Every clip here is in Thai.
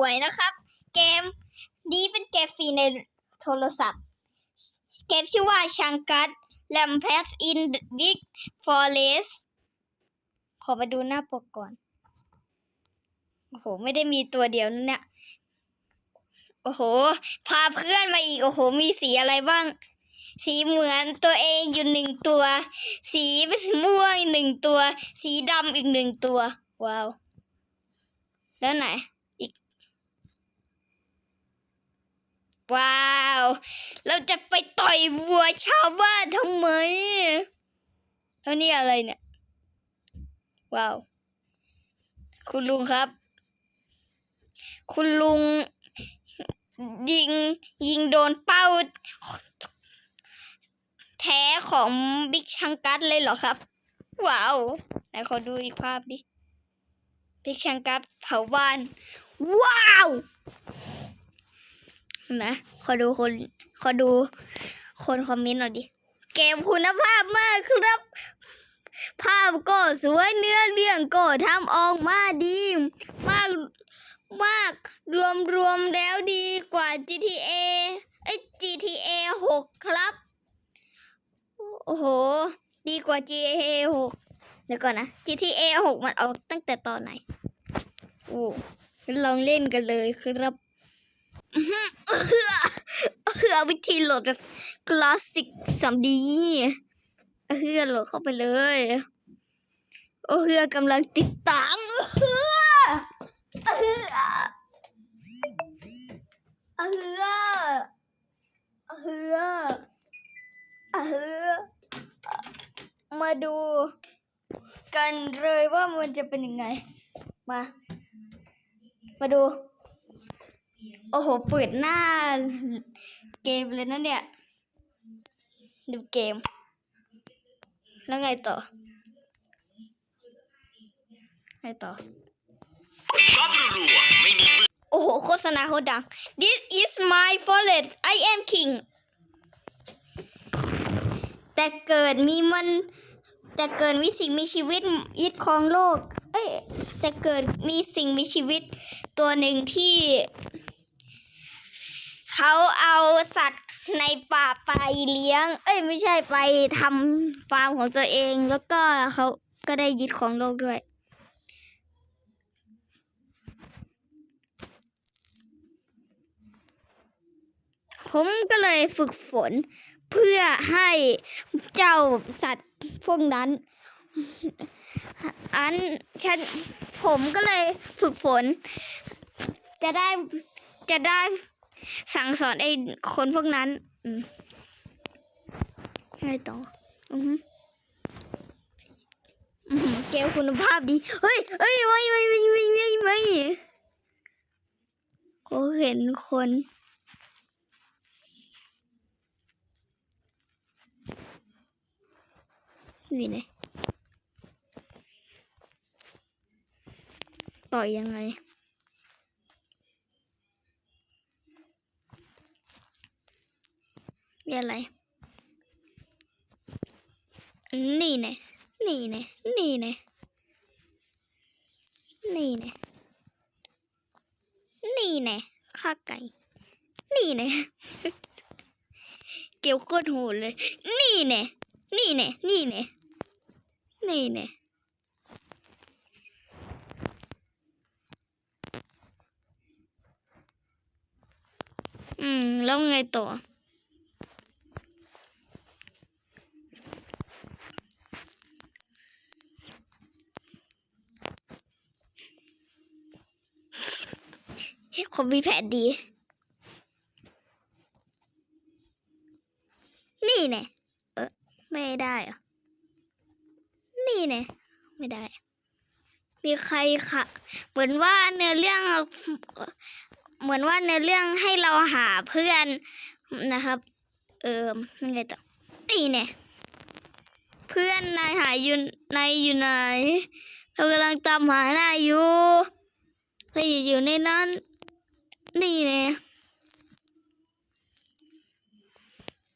วยนะครับ เกมนี้เป็นเกมฟรีในโทรศัพท์ เกมชื่อว่าชังกัดแลมเพสอินบิ๊กฟอเรสขอไปดูหน้าปกก่อน โอ้โห ไม่ได้มีตัวเดียวนั่นเนี่ย โอ้โห พาเพื่อนมาอีก โอ้โห มีสีอะไรบ้าง สีเหมือนตัวเองอยู่หนึ่งตัว สีม่วงหนึ่งตัว สีดำอีกหนึ่งตัว ว้าว แล้วไหน อีก ว้าว เราจะไปต่อยวัวชาวบ้านทำไมแล้วนี่อะไรเนี่ย ว้าว คุณลุงครับ คุณลุง ยิง ยิงโดนเป้า แท้ของบิ๊กชังกัสเลยเหรอครับ ว้าวไหนขอดูอีกภาพดิบิ๊กชังกัสเผาบ้าน ว้าว นะขอดูคนขอดูคนคอมเมนต์หน่อยดิ เกมคุณภาพมากครับ ภาพก็สวยเนื้อเรื่องก็ทำออกมาดี มากมากรวมรวมแล้วดีกว่า GTA เอ้ย GTA 6 ครับ โอ้โห ดีกว่า GTA 6เดี๋ยวก่อนนะ GTA 6 มันออกตั้งแต่ตอนไหน โอ้ลองเล่นกันเลยครับ เพื่อวิธีโหลดแบบคลาสสิกสามดีเพื่อโหลดเข้าไปเลย โอ้เพื่อกำลังติดตามเพื่อเพื่อเพื่อเพื่อเพื่อมาดูกันเลยว่ามันจะเป็นยังไง มา มาดู โอ้โห เปิดหน้าเกมเลยนะเนี่ย ดูเกม แล้วไงต่อ ไงต่อชอบรัวไม่มีโอ้โห โฆษณาโคตรดัง This is my forest I am king แต่เกิดมีมัน แต่เกิดมีสิ่งมีชีวิตยึดครองโลก เอ้ยแต่เกิดมีสิ่งมีชีวิตตัวหนึ่งที่ เขาเอาสัตว์ในป่าไปเลี้ยง เอ้ยไม่ใช่ไปทำฟาร์มของตัวเอง แล้วก็เขาก็ได้ยึดของโลกด้วย ผมก็เลยฝึกฝนเพื่อให้เจ้าสัตว์พวกนั้น อันฉันผมก็เลยฝึกฝน จะได้จะได้ สั่งสอนไอ้คนพวกนั้น อืมไงต่อ อือหือเกมคุณภาพดี เฮ้ยเฮ้ยไม่ไม่ไม่ไม่ไม่ไม่ก็เห็นคนนี่ไงต่อยยังไง นี่อะไร นี่เนี่ยนี่เนี่ยนี่เนี่ยนี่เนี่ยนี่เนี่ยข้าไก่ นี่เนี่ยเกี่ยวโคตหูเลย นี่เนี่ยนี่เนี่ยนี่เนี่ยนี่เนี่ยอืม แล้วไงต่อ ผมมีแผนดี นี่แน่เออไม่ได้อะนี่แน่ไม่ได้ มีใครค่ะ เหมือนว่าเนื้อเรื่อง เหมือนว่าเนื้อเรื่องให้เราหาเพื่อนนะครับ เออยังไงต่อนี่แน่เพื่อนนายหายอยู่นายอยู่ไหนเรากำลังตามหานายอยู่เฮ้ยอยู่ในนั้น นี่แน่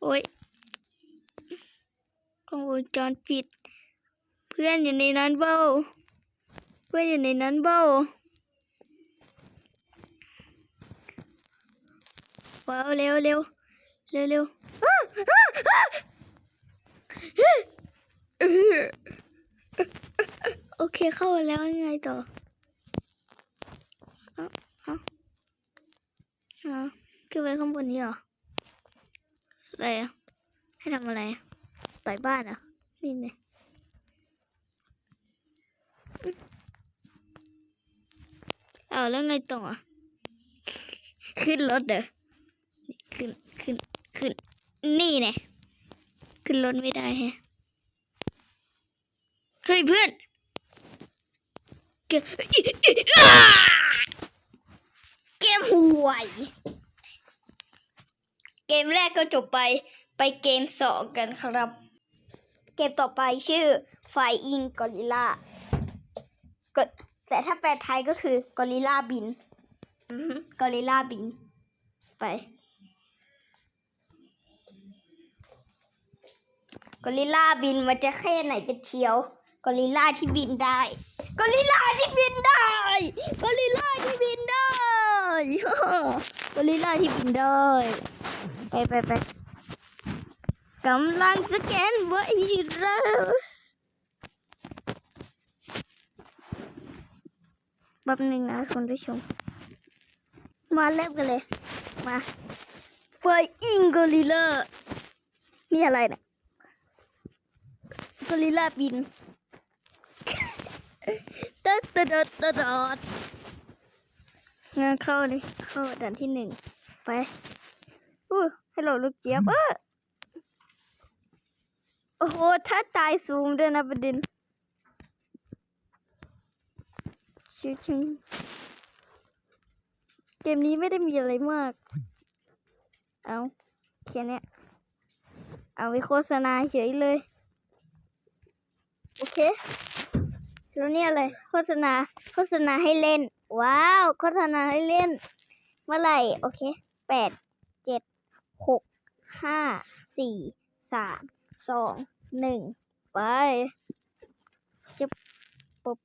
โอ้ยกล้องวงจรปิด เพื่อนอยู่ในนั้นเบ้า เพื่อนอยู่ในนั้นเบ้าว้าวเร็วเร็วเร็วเร็วโอเคเข้ามาแล้วยังไงต่อเอาเอาเอา ขึ้นไปข้างบนนี้เหรอ อะไรอะ ให้ทำอะไรอะต่อยบ้านอะ นี่ไงเอาแล้วไงต่ออะขึ้นรถเด้อขึ้น ขึ้น ขึ้น นี่ไงขึ้นรถไม่ได้แฮะ เฮ้ยเพื่อนเกมเกมห่วย เกมแรกก็จบไปไปเกมสองกันครับ เกมต่อไปชื่อไฟอิงกอริล่าก็แต่ถ้าแปลไทยก็คือกอริล่าบินกอริล่าบิน ไปกอริลลาบินมันจะแค่ไหนกันเชียวกอริลลาที่บินได้กอริลลาที่บินได้กอริลลาที่บินได้กอริลลาที่บินได้ ไปไปไปกำลังสแกนไวรัสแป๊บหนึงนะคุณผู้ชม มาเริ่มกันเลย มาไฟอิงกอริลลานี่อะไรเนี่ยกอริลลาบินตดตัดตัดตัดตัดงานเข้าเลย เข้าด่านที่หนึ่งไปอู้ ฮัลโหลลูกเจี๊ยบเออโอ้โห ถ้าตายสูงด้วยนะประเด็นชิวชิงเกมนี้ไม่ได้มีอะไรมาก เอาแค่เนี้ยเอาไปโฆษณาเฉยเลย โอเค แล้วเนี่ยอะไร โฆษณา โฆษณาให้เล่น ว้าว โฆษณาให้เล่น เมื่อไหร่ โอเค แปดเจ็ด หกห้าสี่สามสองหนึ่งไปจะปบ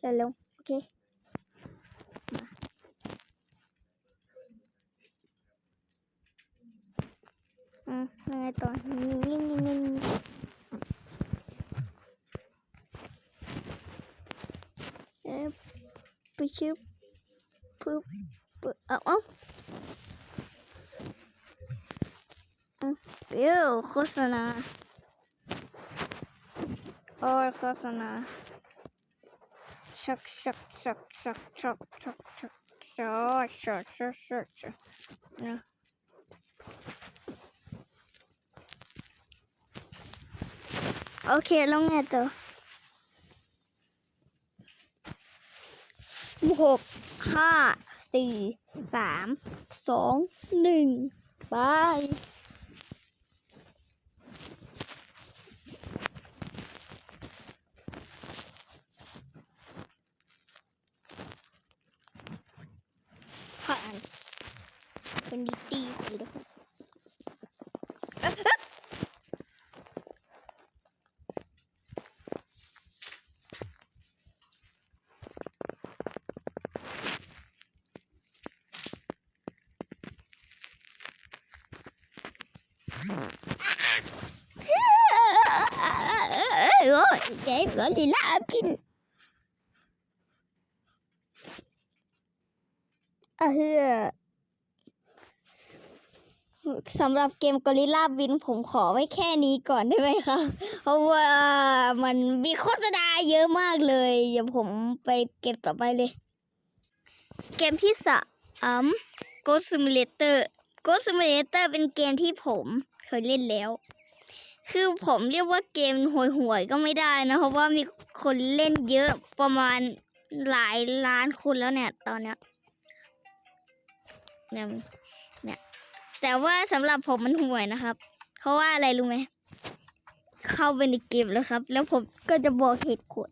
เร็วๆโอเคอืมยังไงต่อนี่นี่นี่นี่เอ๊ะไปชิบปึ๊บปึ๊บเอาเอาอืม เดี๋ยวโฆษณา โอ้ยโฆษณาชักชักชักชักชักชักชักชักชักชักชักชักนะโอเคแล้วไงต่อหกห้าสี่สามสองหนึ่งไป ผ่านคนดีตีกูนะครับเอ๊ะเอ๊ะโอ้ยเจ็บกอริลลาบิน เออสำหรับเกมกอริลลาบินผมขอไว้แค่นี้ก่อนได้ไหมคะเพราะว่ามันมีโฆษณาเยอะมากเลย เดี๋ยวผมไปเก็บต่อไปเลย เกมที่สาม Ghost Simulator Ghost Simulator เป็นเกมที่ผมเคยเล่นแล้ว คือผมเรียกว่าเกมห่วยๆก็ไม่ได้นะ เพราะว่ามีคนเล่นเยอะประมาณหลายล้านคนแล้วเนี่ยตอนเนี้ย เนี่ยเนี่ย แต่ว่าสำหรับผมมันห่วยนะครับ เพราะว่าอะไรรู้ไหม เข้าไปในเกมแล้วครับ แล้วผมก็จะบอกเหตุผล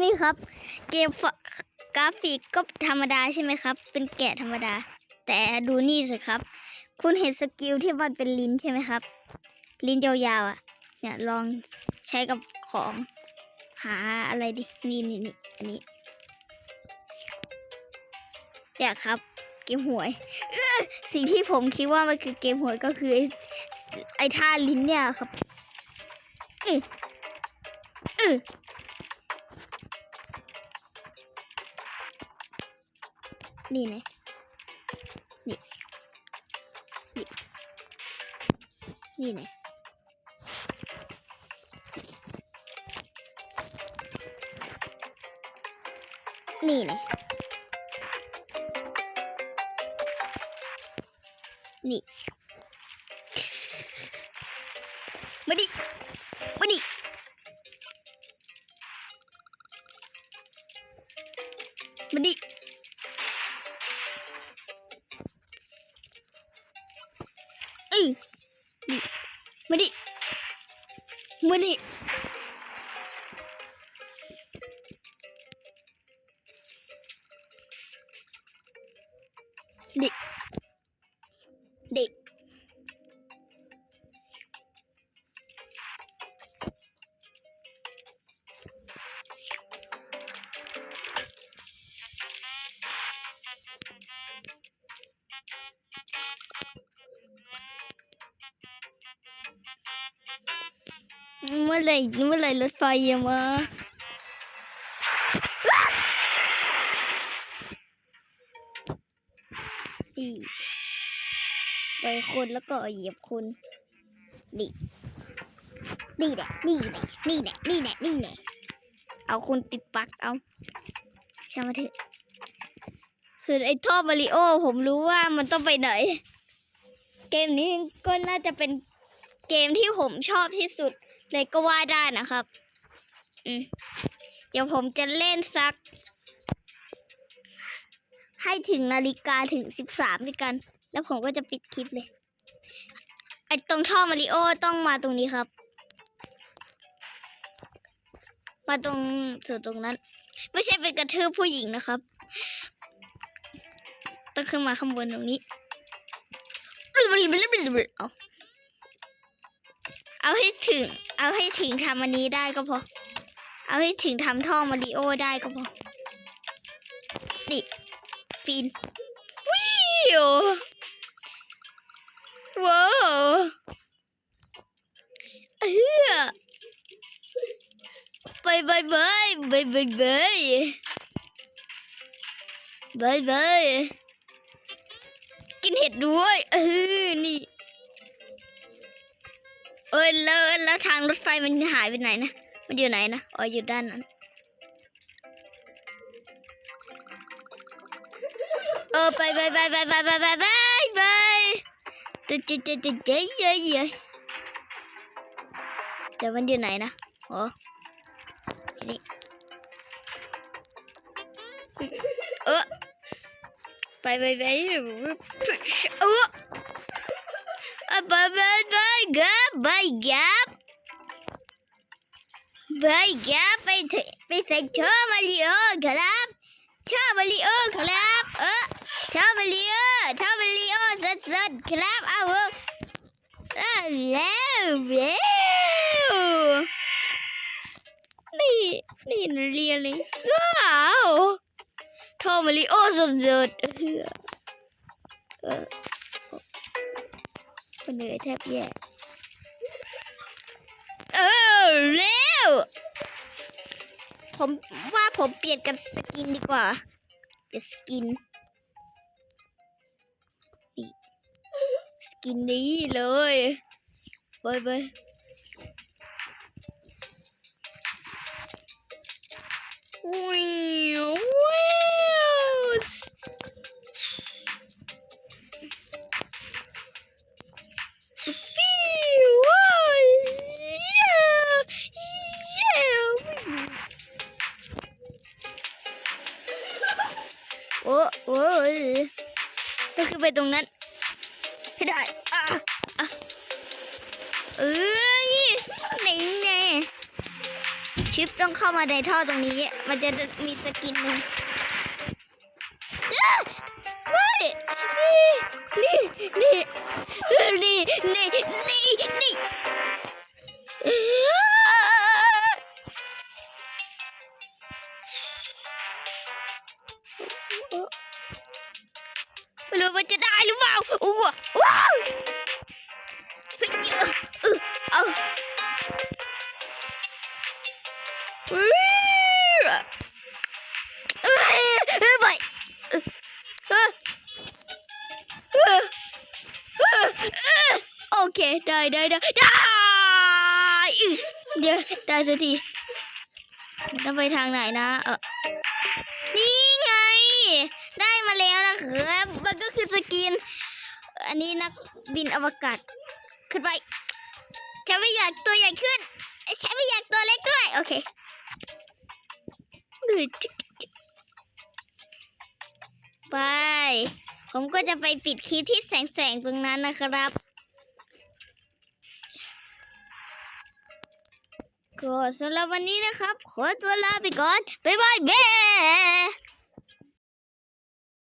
นี่ครับ เกมฟกราฟิกก็ธรรมดาใช่ไหมครับ เป็นแกะธรรมดา แต่ดูนี่สิครับ คุณเห็นสกิลที่มันเป็นลิ้นใช่ไหมครับ ลิ้นยาวๆอะ เนี่ยลองใช้กับของหาอะไรดิ นี่นี่นี่อันนี้ เนี่ยครับ เกมหวย สิ่งที่ผมคิดว่ามันคือเกมหวยก็คือไอ้ไอ้ท่าลิ้นเนี่ยครับเออเออนี่ไงนี่ นี่ นี่ไงนี่ไง 你，没你，没你。没你。嗯，你，没你。没你。你。 ไหรเมื่อไหรรถไฟมาดีไปคนแล้วก็เหยียบคนดีนี่แหละนี่แหละนี่แหละนี่แหละนี่แหละเอาคุณติดปักเอาช่างมาเถอะส่วนไอ้ท่อมาริโอผมรู้ว่ามันต้องไปไหน เกมนี้ก็น่าจะเป็นเกมที่ผมชอบที่สุด เลยก็ว่าได้นะครับ อืมเดี๋ยวผมจะเล่นสัก ให้ถึงนาฬิกาถึงสิบสามด้วยกัน แล้วผมก็จะปิดคลิปเลย ไอตรงท่อมาริโอต้องมาตรงนี้ครับ มาตรงส่วนตรงนั้น ไม่ใช่เป็นกระทืบผู้หญิงนะครับ ต้องขึ้นมาข้างบนตรงนี้เอา เอาให้ถึง เอาให้ถึงทำอันนี้ได้ก็พอ เอาให้ถึงทำท่อมาริโอได้ก็พอนี่ปีนวิวว้าวเออไปไปไปไปไปไปไปไปกินเห็ดด้วยเออนี่ เอ้ยแล้วแล้วทางรถไฟมันหายไปไหนนะ มันอยู่ไหนนะอ๋ออยู่ด้านนั้น เออไปไปไปไปไปไปไปไปไปเจะจะจะจะเจ๊เย้เย้แต่มันอยู่ไหนนะอ๋อนี่เออไปไปไปเออ Uh, bye bye bye gap bye gap bye gap ไปถึงไปใส่เชอร์มาริโอครับเชอร์มาริโอครับ เออเชอร์มาริโอเชอร์มาริโอสุดสุดๆครับเอาเออเออแล้วเว้วนี่นี่นะเรียนเลยว้าวโทอมาริโอสุดสุดๆเออเออ คนเหนื่อยแทบแย่เออเร็วผมว่าผมเปลี่ยนกันสกินดีกว่าเดี๋ยวสกินนี่สกินนี้เลยไปไปวิววิว โอ้ยต้องขึ้นไปตรงนั้นให้ได้อะอะเอ้ยไหนแน่ชิปต้องเข้ามาในท่อตรงนี้ มันจะมีสกินหนึ่งอ้าไม่นี่นี่นี่นี่นี่นี่ นี่รู้ว่าจะได้หรือเปล่าอู้ว้าวเอาเอ้ยเอ้ยเอ้ยไปเออเออเออเออเออโอเค ได้ได้ได้ได้เดี๋ยวได้สักทีมันต้องไปทางไหนนะ เออ ครับมันก็คือสกิน อันนี้นักบินอวกาศขึ้นไปฉันไม่อยากตัวใหญ่ขึ้นฉันไม่อยากตัวเล็กด้วย โอเคไป ผมก็จะไปปิดคลิปที่แสงๆตรงนั้นนะครับ ก็สำหรับวันนี้นะครับ ขอตัวลาไปก่อน บ๊ายบายเบ้